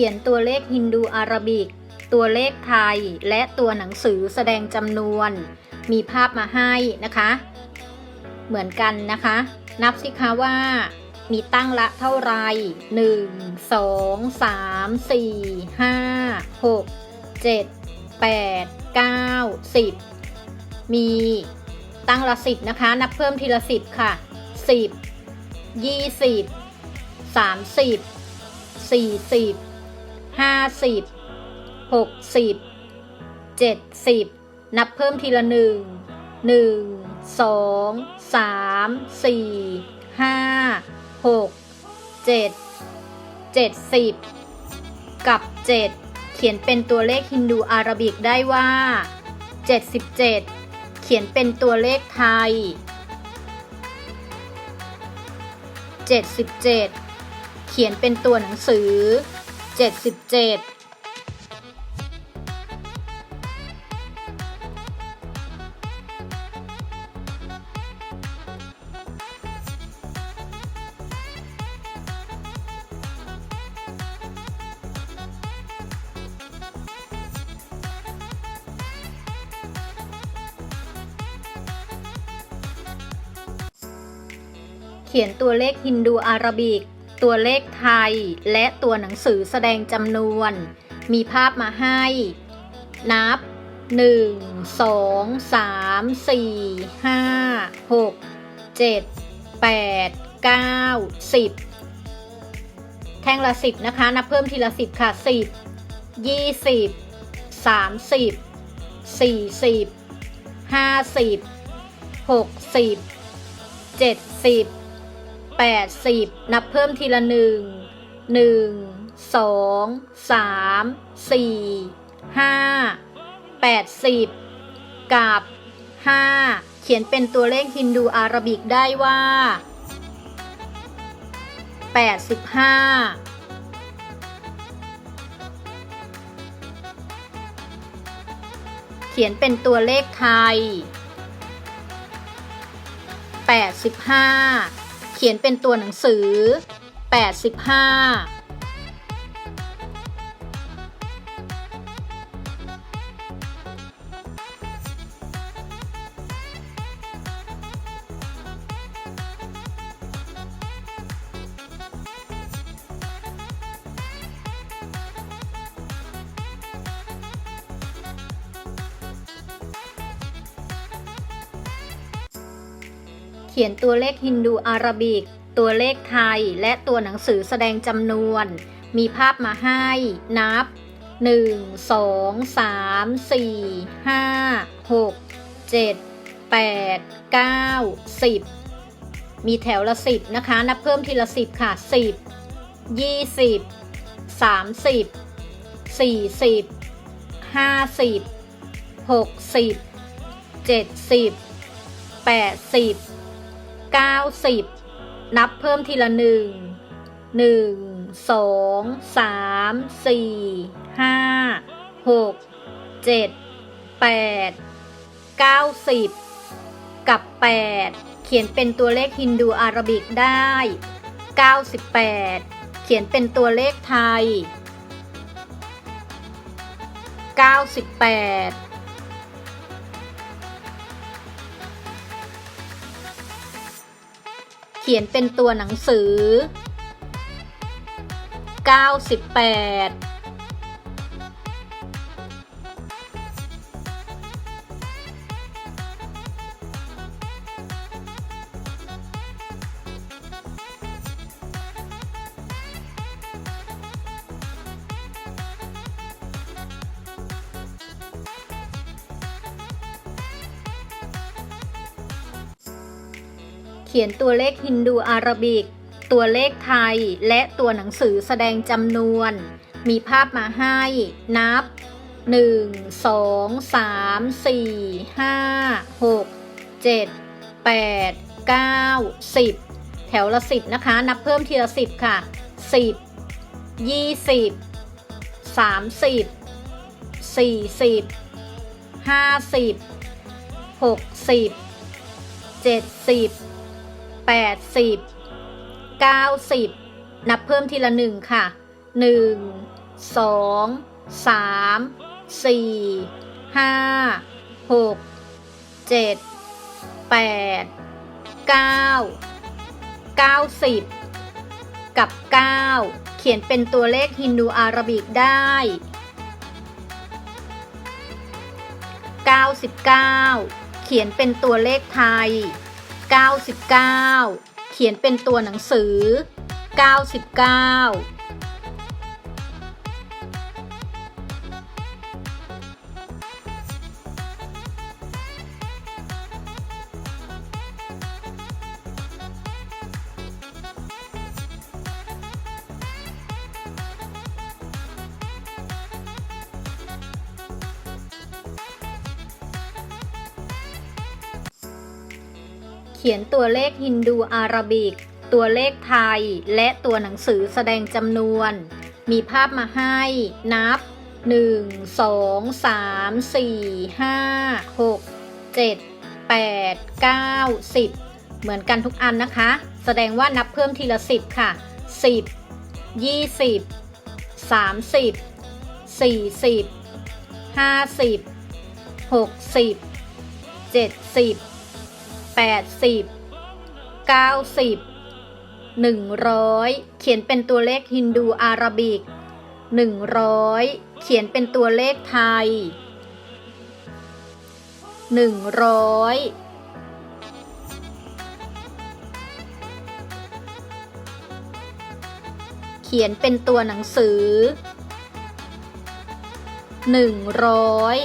ขียนตัวเลขฮินดูอาราบิก ตัวเลขไทย และตัวหนังสือแสดงจำนวน มีภาพมาให้นะคะ เหมือนกันนะคะ นับสิคะว่า มีตั้งละเท่าไหร1 2 3 4 5 6 7 8 9 10 มีตั้งละสิบนะคะ นับเพิ่มทีละสิบค่ะสิบยี่สิบสามสิบสี่สิบ ห้าสิบหกสิบเจ็ดสิบนับเพิ่มทีละหนึ่งหนึ่งสองสามสี่ห้าหกเจ็ดเจ็ดสิบกับเจ็ดเขียนเป็นตัวเลขฮินดูอาราบิกได้ว่าเจ็ดสิบเจ็ดเขียนเป็นตัวเลขไทย 77 เขียนเป็นตัวหนังสือ 77เขียนตัวเลขฮินดูอาราบิก ตัวเลขไทย และตัวหนังสือแสดงจำนวน มีภาพมาให้ นับ 1 2 3 4 5 6 7 8 9 10 แท่งละ 10 นะคะ นับเพิ่มทีละ 10 ค่ะ 10 20 30 40 50 60 70 แปดสิบนับเพิ่มทีละหนึ่งหนึ่งสองสามสี่ห้าแปดสิบกับห้าเขียนเป็นตัวเลขฮินดูอารบิกได้ว่าแปดสิบห้าเขียนเป็นตัวเลขไทย85 เขียนเป็นตัวหนังสือ 85 ขียนตัวเลขฮินดูอาราบิก ตัวเลขไทย และตัวหนังสือแสดงจำนวน มีภาพมาให้ นับ 1 2 3 4 5 6 7 8 9 10 มีแถวละ 10 นะคะ นับเพิ่มทีละ 10 ค่ะ 10 20 30 40 50 60 70 80 90 นับเพิ่มทีละหนึ่งหนึ่งสองสามสี่ห้าหกเจ็ดแปดเก้าสิบกับ 8 เขียนเป็นตัวเลขฮินดูอารบิกได้ 98 เขียนเป็นตัวเลขไทย 98 ขียนเป็นตัวหนังสือ 98 เขียนตัวเลขฮินดูอาราบิก ตัวเลขไทย และตัวหนังสือแสดงจำนวน มีภาพมาให้ นับ 1 2 3 4 5 6 7 8 9 10 แถวละ 10 นะคะ นับเพิ่มทีละ 10 ค่ะ 10 20 30 40 50 60 70 แปดสิบเก้าสิบนับเพิ่มทีละหนึ่งค่ะหนึ่งสองสามสี่ห้าหกเจ็ดแปดเก้าเก้าสิบกับเก้าเขียนเป็นตัวเลขฮินดูอาราบิกได้ 99 เขียนเป็นตัวเลขไทย 99 เขียนเป็นตัวหนังสือ 99 เขียนตัวเลขฮินดูอาราบิก ตัวเลขไทย และตัวหนังสือแสดงจำนวน มีภาพมาให้ นับ 1 2 3 4 5 6 7 8 9 10 เหมือนกันทุกอันนะคะ แสดงว่านับเพิ่มทีละ 10 ค่ะ 10 20 30 40 50 60 70 แปดสิบเก้าสิบหนึ่งร้อยเขียนเป็นตัวเลขฮินดูอาราบิกหนึ่งร้อยเขียนเป็นตัวเลขไทยหนึ่งร้อยเขียนเป็นตัวหนังสือหนึ่งร้อย